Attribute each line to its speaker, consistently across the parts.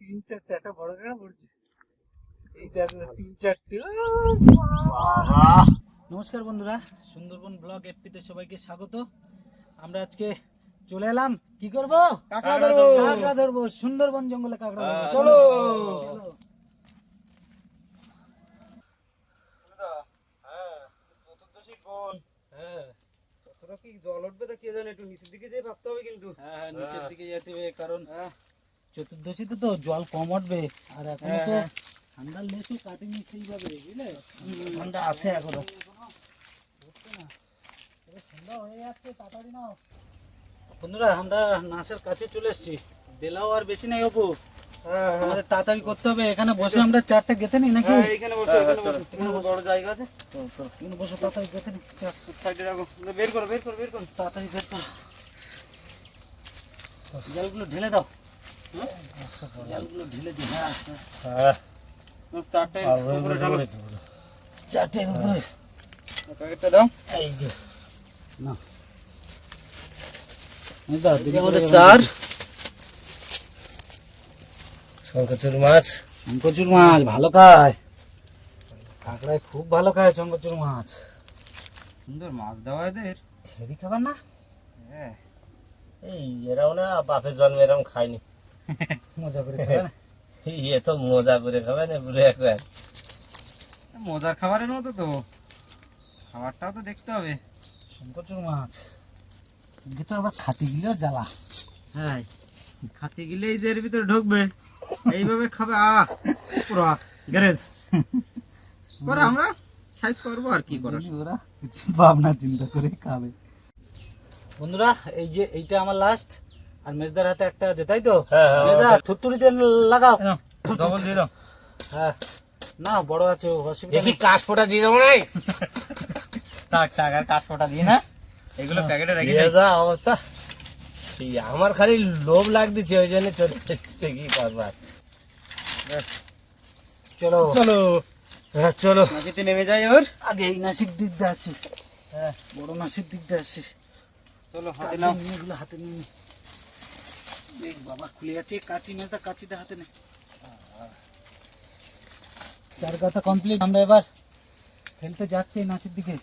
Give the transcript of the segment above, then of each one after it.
Speaker 1: তিন চারটে একটা বড় কাঁকড়া পড়ছে। এই দেখো তিন চারটে নমস্কার বন্ধুরা সুন্দরবন ব্লগ এফপিতে সবাইকে স্বাগত। আমরা আজকে চলে এলাম কি করব?
Speaker 2: কাঁকড়া ধরবো।
Speaker 1: কাঁকড়া ধরবো সুন্দরবন জঙ্গলে কাঁকড়া ধরবো।
Speaker 2: হ্যাঁ,
Speaker 1: চলো।
Speaker 2: হ্যাঁ কোন
Speaker 1: হ্যাঁ।
Speaker 2: জল উঠবে তা কে জানে একটু নিচের দিকে যেয়ে ভাবতে হবে কিন্তু।
Speaker 1: হ্যাঁ নিচের দিকে যেতে হবে কারণ
Speaker 2: হ্যাঁ।
Speaker 1: চতুর্দশীতে তো জল কম উঠবে আর এখন
Speaker 2: হ্যাঁ,
Speaker 1: তো
Speaker 2: হ্যাঁ।
Speaker 1: ঠান্ডার লেসও কাটেনি সেইভাবে বুঝলে? ঠান্ডা আছে এখনও। সন্ধ্যা হয়ে যাচ্ছে তাড়াতাড়ি নাও। বন্ধুরা আমরা নাচের কাছে চলে এসেছি। বেলাও আর বেশি নেই অপু।
Speaker 2: হ্যাঁ
Speaker 1: আমাদের তাড়াতাড়ি করতে হবে। এখানে বসে আমরা চারটা গেতে নিই নাকি?
Speaker 2: হ্যাঁ এইখানে বসো এখানে বসো। এখানে বড় জায়গা আছে?
Speaker 1: এখানে বসে তাড়াতাড়ি গেতে নিই। চল,
Speaker 2: সাইডে রাখো। বের করো বের করো বের করো।
Speaker 1: তাড়াতাড়ি বের করো। জলগুলো ঢেলে দাও।
Speaker 2: শঙ্কচুর মাছ
Speaker 1: ভালো খায় কাঁকড়ায় খুব ভালো খায় শঙ্করচুর মাছ
Speaker 2: সুন্দর মাছ দেওয়া এদের
Speaker 1: হেভি খাবার না
Speaker 2: হ্যাঁ
Speaker 3: এই, এরাও না বাপের জন্ম এরম খায়নি।
Speaker 1: মজা করে খাবে
Speaker 3: ইয়ে তো মজা করে খাবে না বুড়ো একবার।
Speaker 2: মজার খাবারের মতো তো। খাবারটাও তো দেখতে হবে।
Speaker 1: শঙ্করচুর মাছ। কিন্তু আবার খাতে গিলেও জ্বালা।
Speaker 2: হ্যাঁ খাতে গেলে এই যে এর ভিতরে ঢুকবে এইভাবে খাবে। আহ পুরা গ্যারেজ। পরে আমরা সাইজ করব আর কি করার।
Speaker 1: ওরা? ভাবনা চিন্তা করে খাবে। বন্ধুরা এই যে এইটা আমার লাস্ট আর মেজদার হাতে একটা আছে তাই তো?
Speaker 3: হ্যাঁ, হ্যাঁ,
Speaker 1: মেজদা থুতুরি দিয়ে লাগাও।
Speaker 2: ডবল দিয়ে দাও।
Speaker 1: হ্যাঁ। না বড় আছে অসুবিধা
Speaker 3: দেখি
Speaker 1: নেই।
Speaker 3: কাশ ফোটা দিয়ে দেবো নাই
Speaker 2: টাক টাক আর দিয়ে না। এগুলো প্যাকেটে রেখে
Speaker 3: দিয়ে যা অবস্থা। এই আমার খালি লোভ লাগ লাগতেছে ওই জন্য চলে এসেছে কি করবার।
Speaker 1: চলো।
Speaker 2: চলো।
Speaker 3: হ্যাঁ চলো।
Speaker 2: মাঝিতে নেমে যাই এবার।
Speaker 1: আগে এই নাসিক দিক দিয়ে আসি
Speaker 2: হ্যাঁ।
Speaker 1: বড় নাসিক দিক দিয়ে আসি
Speaker 2: চলো হাতে নাও।
Speaker 1: এগুলো হাতে নিয়ে বাবা খুলে যাচ্ছে। কাঁচি মেয়েটা কাঁচিটা হাতে নে। চার কথা কমপ্লিট আমরা এবার ফেলতে যাচ্ছি এই নাচের দিকে।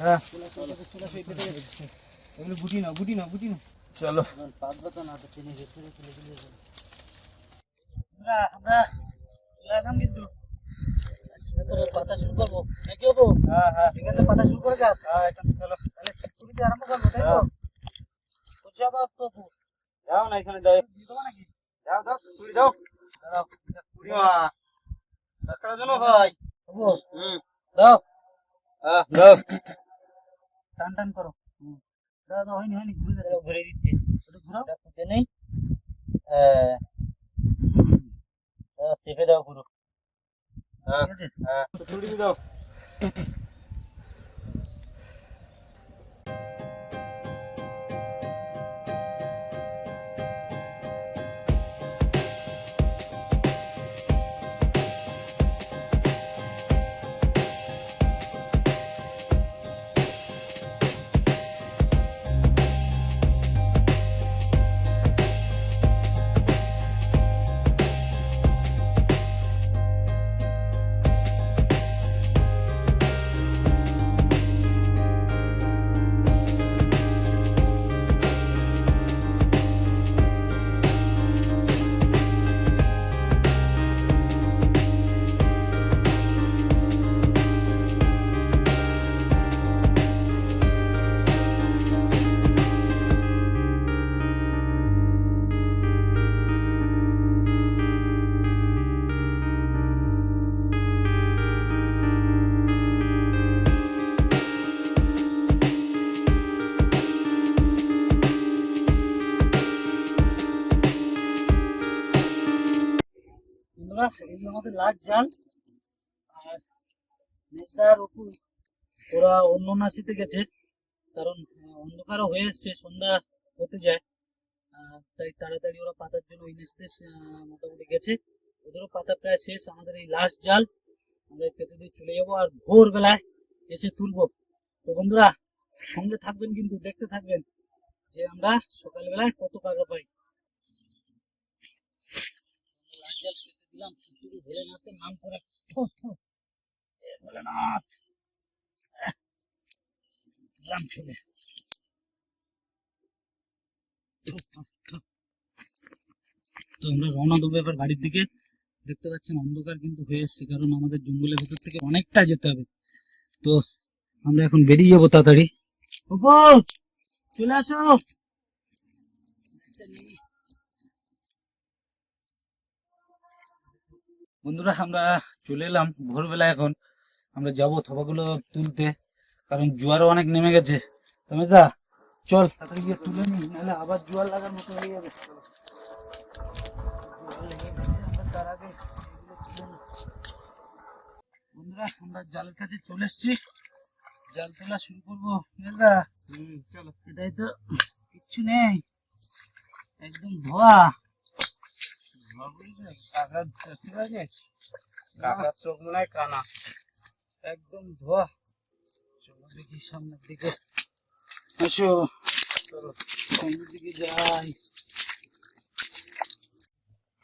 Speaker 2: হ্যাঁ। এগুলো গুটি নাও গুটি নাও গুটি
Speaker 1: না চলে আসলাম কিন্তু। গাছের পাতা শুরু করব। নাকি হব
Speaker 2: হ্যাঁ হ্যাঁ।
Speaker 1: এখান থেকে পাতা শুরু করে যাক
Speaker 2: হ্যাঁ এটা চলো।
Speaker 1: তাহলে আরম্ভ করব তাই তো?
Speaker 2: হ্যাঁ।
Speaker 1: তো অপু?
Speaker 2: যাও না এখানে দাও
Speaker 1: নাকি
Speaker 2: যাও দাও তুই দাও মা। টাকা জন্য ভাই।
Speaker 1: অপু
Speaker 2: হুম।
Speaker 1: দাও।
Speaker 2: হ্যাঁ দাও।
Speaker 1: টান টান করো। দাঁড়া দাও হয়নি হয়নি ঘুরে গেছে
Speaker 2: ঘুরে দিচ্ছি।
Speaker 1: ওটা ঘুরাও।
Speaker 2: খুঁজে নেই। হ্যাঁ চেপে দাও পুরো।
Speaker 1: ঠিক আছে।
Speaker 2: হ্যাঁ ছুটি দাও।
Speaker 1: আমাদের লাস্ট জাল। আর মেজদার অপু ওরা অন্য নাসিতে গেছে, কারণ অন্ধকারও হয়ে এসছে, সন্ধ্যা হতে যায়। তাই তাড়াতাড়ি ওরা পাতার জন্য ওই নাচতে মোটামুটি গেছে। ওদেরও পাতা প্রায় শেষ, আমাদের এই লাস্ট জাল। আমরা পেতে দিয়ে চলে যাব আর ভোরবেলায় এসে তুলবো। তো বন্ধুরা, সঙ্গে থাকবেন কিন্তু দেখতে থাকবেন যে আমরা সকালবেলায় কত কাঁকড়া পাই পেতে দিলাম কিন্তু ভোলেনাথের নাম করে। ভোলেনাথ। দিলাম ফেলে আমরা রওনা দেবো এবার বাড়ির দিকে। দেখতে পাচ্ছেন অন্ধকার কিন্তু হয়ে এসছে, কারণ আমাদের জঙ্গলের ভিতর থেকে অনেকটা যেতে হবে। তো আমরা এখন বেরিয়ে যাব তাড়াতাড়ি। চলে আসো! বন্ধুরা আমরা চলে এলাম ভোরবেলা এখন। আমরা যাব থবাগুলো তুলতে কারণ জোয়ারও অনেক নেমে গেছে। রমেশদা চল তাড়াতাড়ি গিয়ে তুলে নি নাহলে আবার জোয়ার লাগার মতো হয়ে যাবে। বন্ধুরা আমরা জালের কাছে চলে এসেছি। জাল তোলা শুরু করব। রমেশদা
Speaker 2: চলো।
Speaker 1: এটাই তো কিচ্ছু নেই। একদম ধোয়া।
Speaker 2: কাকার চোখ মনে কানা।
Speaker 1: একদম ধোয়া। দেখি সামনের দিকে। এসো। চলো যাই।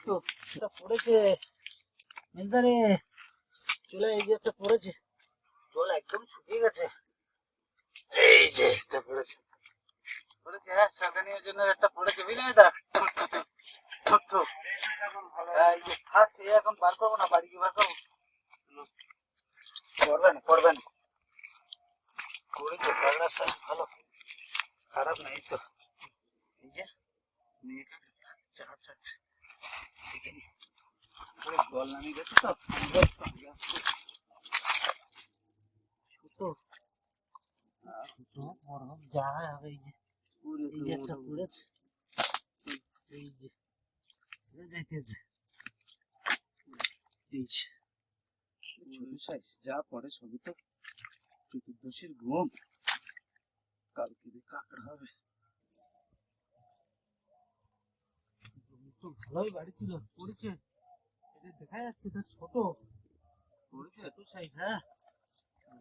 Speaker 1: তো, এটা পড়েছে। মেজদারে চলে এই একটা পড়েছে। জল একদম শুকিয়ে গেছে। এই যে একটা পড়েছে। পড়েছে হ্যাঁ সাঁকানির জন্য একটা পড়েছে। বুঝলি? মেজদা এখন বার করব না, বাড়ি বার করব। করবেন করবেন করেছে পাগড়া স্যার ভালো। খারাপ নাই তো। মেয়েটা জল নামিয়ে গেছে তো তো যা হবে এই যে যে একটা পড়েছে। এই যে। ছোট যা পরে সবই তো। চতুর্দশীর ঘুম। কালকে দিয়ে হবে। ভালোই বাড়ি ছিল, পড়েছে। এটা দেখা যাচ্ছে তো ছোট। পড়েছে এত সাইজ হ্যাঁ?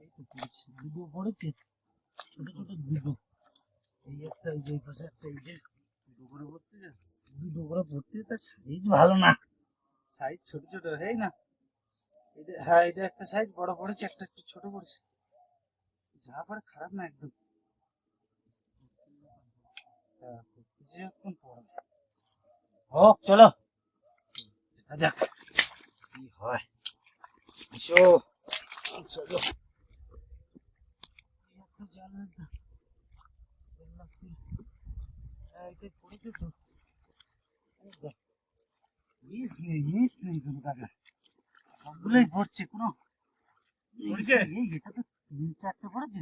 Speaker 1: এই তো ছোট ছোট দুটো। এই একটা, এই যে পাশে একটা, এই যে। দুটো করে তার সাইজ ভালো না। সাইজ ছোট ছোট এই না। এটা হ্যাঁ এটা একটা সাইজ বড় পড়েছে একটা একটু ছোট পড়েছে। যা পরে খারাপ না একদম। হ্যাঁ, হোক চলো। যাক কি হয়। চলো। জাল না। বললাম কি, হ্যাঁ, এটা পড়েছে তো এই দেখ, মিস নেই মিস নেই এটা তো তিন চারটে পড়েছে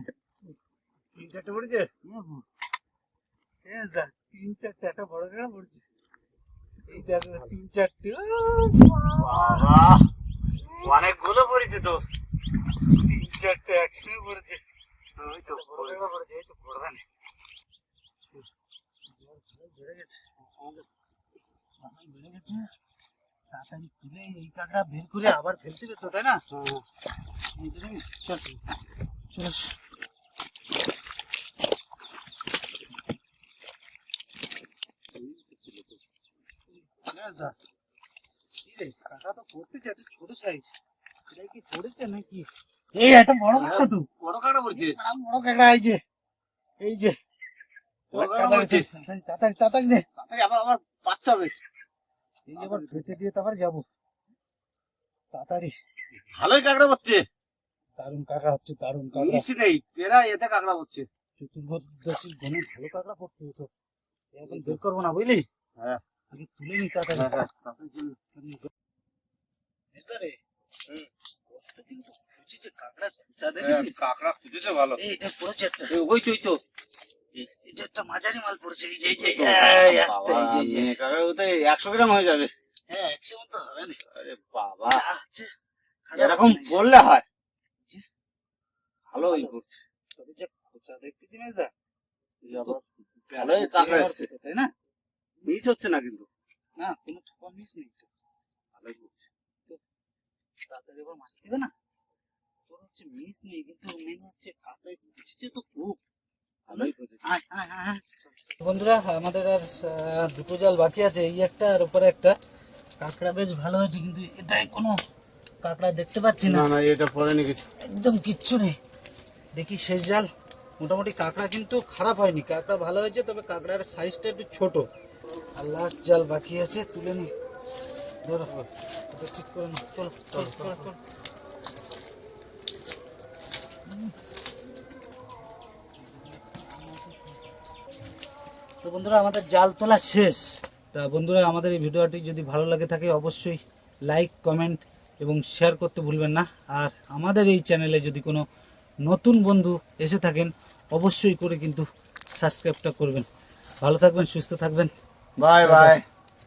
Speaker 2: তিন চারটে পড়েছে তিন চারটে একটা বড় পড়ছে এই তিন চারটে অনেকগুলো পড়েছে তো তিন চারটে একসঙ্গে পড়েছে ওই তো
Speaker 1: পড়েছে এই তো পড়বে না বেড়ে গেছে আমাদের বেড়ে গেছে তাড়াতাড়ি এই কাঁকড়া বের করে আবার ফেলতে তাই না চল চল কাঁকড়া তো পড়তেছে একটা ছোট সাইজ এটা কি পড়েছে নাকি? এই একটা বড় কাঁকড়া তো।
Speaker 2: বড় পড়ছে
Speaker 1: বড় বড় কাঁকড়া এই যে এই যে।
Speaker 2: কাঁকড়া।
Speaker 1: তাড়াতাড়ি তাড়াতাড়ি তাড়াতাড়ি নে।
Speaker 2: তাড়াতাড়ি আবার আবার বাচ্চা হবে
Speaker 1: এই আবার ফেটে দিয়ে তারপর যাব। তাড়াতাড়ি।
Speaker 2: ভালোই কাঁকড়া পড়ছে
Speaker 1: দারুণ কাঁকড়া হচ্ছে দারুণ কাঁকড়া।
Speaker 2: মিশি নেই পেরা এতে কাঁকড়া পড়ছে
Speaker 1: চতুর্দশীর গনে ভালো কাঁকড়া পড়তে হতো। এখন বের করব না বুঝলি?
Speaker 2: হ্যাঁ।
Speaker 1: আগে তুলে নি তাড়াতাড়ি।
Speaker 2: হ্যাঁ, হ্যাঁ, তাড়াতাড়ি।
Speaker 1: বুঝলে? কিন্তু খুঁজেছে কাঁকড়া খুঁজা
Speaker 2: হ্যাঁ, কাঁকড়া খুঁজেছে ভালো।
Speaker 1: এটা
Speaker 2: এই, ওই তো ওই তো।
Speaker 1: একটা মাঝারি মাল পড়েছে এই যে এই যে
Speaker 2: এই তো।
Speaker 1: আস্তে এই যে যে।
Speaker 2: বাবা, কাঁকড়া তো একশো গ্রাম হয়ে যাবে।
Speaker 1: হ্যাঁ একশো মতো হবে না।
Speaker 2: আরে বাবা।
Speaker 1: যা হচ্ছে
Speaker 2: এরকম। বললে হয়। ভালোই করছে।
Speaker 1: তবে যে খোঁচা দেখতেছি মেজদা
Speaker 2: ভালোই কাঁকড়া এসছে।
Speaker 1: তাই না?
Speaker 2: মিস হচ্ছে না কিন্তু।
Speaker 1: না কোনো থোকা মিস নেই তো।
Speaker 2: ভালোই করছে।
Speaker 1: তাড়াতাড়ি এবার মাছ দিবে না? তোর হচ্ছে মিস নেই কিন্তু মেন হচ্ছে কাঁটায় বুঝছে তো খুব বন্ধুরা আমাদের আর দুটো জাল বাকি আছে। এই একটা আর উপরে একটা। কাঁকড়া বেশ ভালো হয়েছে কিন্তু এটাই কোনো কাঁকড়া দেখতে পাচ্ছি না।
Speaker 3: না না এটা পড়েনি কিছু
Speaker 1: একদম কিচ্ছু নেই। দেখি শেষ জাল। মোটামুটি কাঁকড়া কিন্তু খারাপ হয়নি। কাঁকড়া ভালো হয়েছে তবে কাঁকড়ার সাইজটা একটু ছোট। আর লাস্ট জাল বাকি আছে তুলে নি। ধরো। ঠিক করে নাও। চলো চলো চলো চলো। তো বন্ধুরা, আমাদের জাল তোলা শেষ। তা বন্ধুরা, আমাদের এই ভিডিওটি যদি ভালো লাগে থাকে, অবশ্যই লাইক কমেন্ট এবং শেয়ার করতে ভুলবেন না। আর আমাদের এই চ্যানেলে যদি কোনো নতুন বন্ধু এসে থাকেন, অবশ্যই করে কিন্তু সাবস্ক্রাইবটা করবেন। ভালো থাকবেন, সুস্থ থাকবেন।
Speaker 3: Bye bye